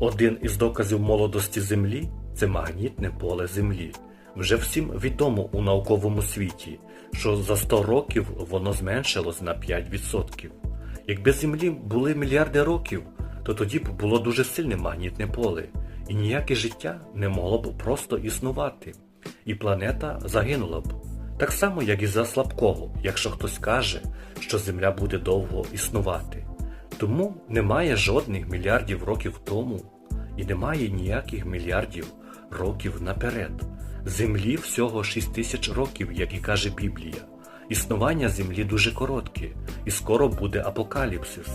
Один із доказів молодості Землі це магнітне поле Землі. Вже всім відомо у науковому світі, що за 100 років воно зменшилось на 5%. Якби Землі були мільярди років, то тоді б було дуже сильне магнітне поле, і ніяке життя не могло б просто існувати, і планета загинула б. Так само, як і за слабкого, якщо хтось каже, що Земля буде довго існувати. Тому немає жодних мільярдів років тому і немає ніяких мільярдів років наперед. Землі всього 6 тисяч років, як і каже Біблія. Існування Землі дуже коротке, і скоро буде апокаліпсис.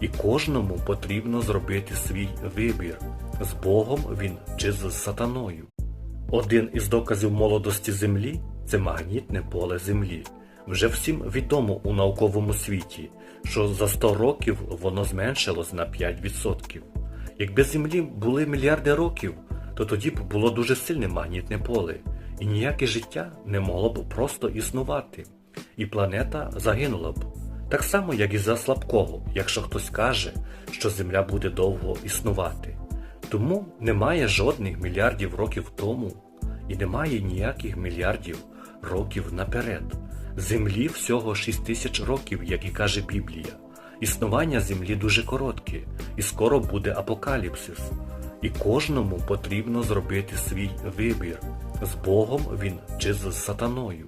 І кожному потрібно зробити свій вибір з Богом він чи з сатаною. Один із доказів молодості Землі це магнітне поле Землі. Вже всім відомо у науковому світі, що за 100 років воно зменшилось на 5%. Якби Землі були мільярди років, то тоді б було дуже сильне магнітне поле, і ніяке життя не могло б просто існувати, і планета загинула б. Так само, як і за слабкого, якщо хтось каже, що Земля буде довго існувати. Тому немає жодних мільярдів років тому і немає ніяких мільярдів років наперед. Землі всього 6 тисяч років, як і каже Біблія. Існування Землі дуже коротке, і скоро буде апокаліпсис. І кожному потрібно зробити свій вибір з Богом він чи з сатаною.